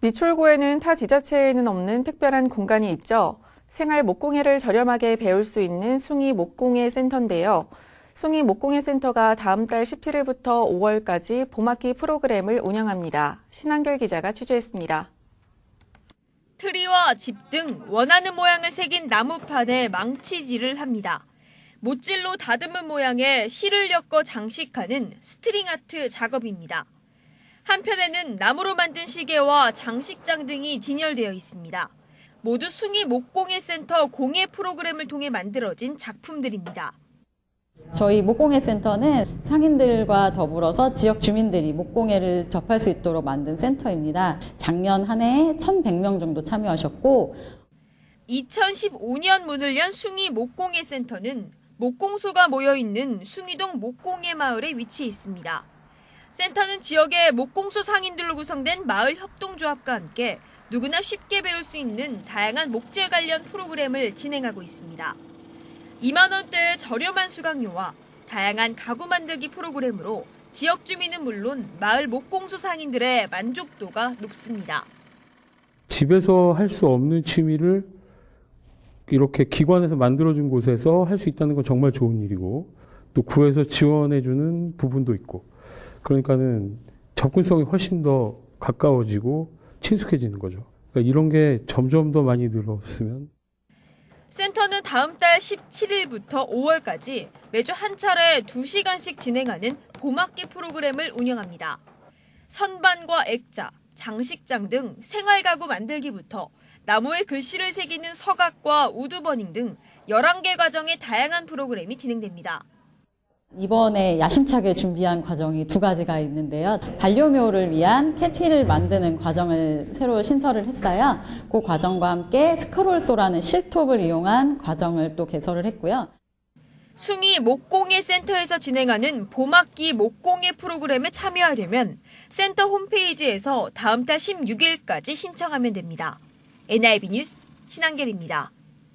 미출구에는 타 지자체에는 없는 특별한 공간이 있죠. 생활 목공예를 저렴하게 배울 수 있는 숭이 목공예 센터인데요. 숭이 목공예 센터가 다음 달 17일부터 5월까지 봄학기 프로그램을 운영합니다. 신한결 기자가 취재했습니다. 트리와 집 등 원하는 모양을 새긴 나무판에 망치질을 합니다. 못질로 다듬은 모양에 실을 엮어 장식하는 스트링 아트 작업입니다. 한편에는 나무로 만든 시계와 장식장 등이 진열되어 있습니다. 모두 숭이 목공예 센터 공예 프로그램을 통해 만들어진 작품들입니다. 저희 목공예 센터는 상인들과 더불어서 지역 주민들이 목공예를 접할 수 있도록 만든 센터입니다. 작년 한 해에 1,100명 정도 참여하셨고 2015년 문을 연 숭이 목공예 센터는 목공소가 모여 있는 숭이동 목공예 마을에 위치해 있습니다. 센터는 지역의 목공소 상인들로 구성된 마을 협동조합과 함께 누구나 쉽게 배울 수 있는 다양한 목재 관련 프로그램을 진행하고 있습니다. 2만 원대의 저렴한 수강료와 다양한 가구 만들기 프로그램으로 지역 주민은 물론 마을 목공소 상인들의 만족도가 높습니다. 집에서 할 수 없는 취미를 이렇게 기관에서 만들어준 곳에서 할 수 있다는 건 정말 좋은 일이고 또 구에서 지원해주는 부분도 있고 그러니까는 접근성이 훨씬 더 가까워지고 친숙해지는 거죠. 그러니까 이런 게 점점 더 많이 늘었으면 센터는 다음 달 17일부터 5월까지 매주 한 차례 2시간씩 진행하는 봄학기 프로그램을 운영합니다. 선반과 액자, 장식장 등 생활가구 만들기부터 나무에 글씨를 새기는 서각과 우드버닝 등 11개 과정의 다양한 프로그램이 진행됩니다. 이번에 야심차게 준비한 과정이 두 가지가 있는데요. 반려묘를 위한 캐피를 만드는 과정을 새로 신설을 했어요. 그 과정과 함께 스크롤소라는 실톱을 이용한 과정을 또 개설을 했고요. 숭이 목공예 센터에서 진행하는 봄학기 목공예 프로그램에 참여하려면 센터 홈페이지에서 다음 달 16일까지 신청하면 됩니다. NIB 뉴스 신한결입니다.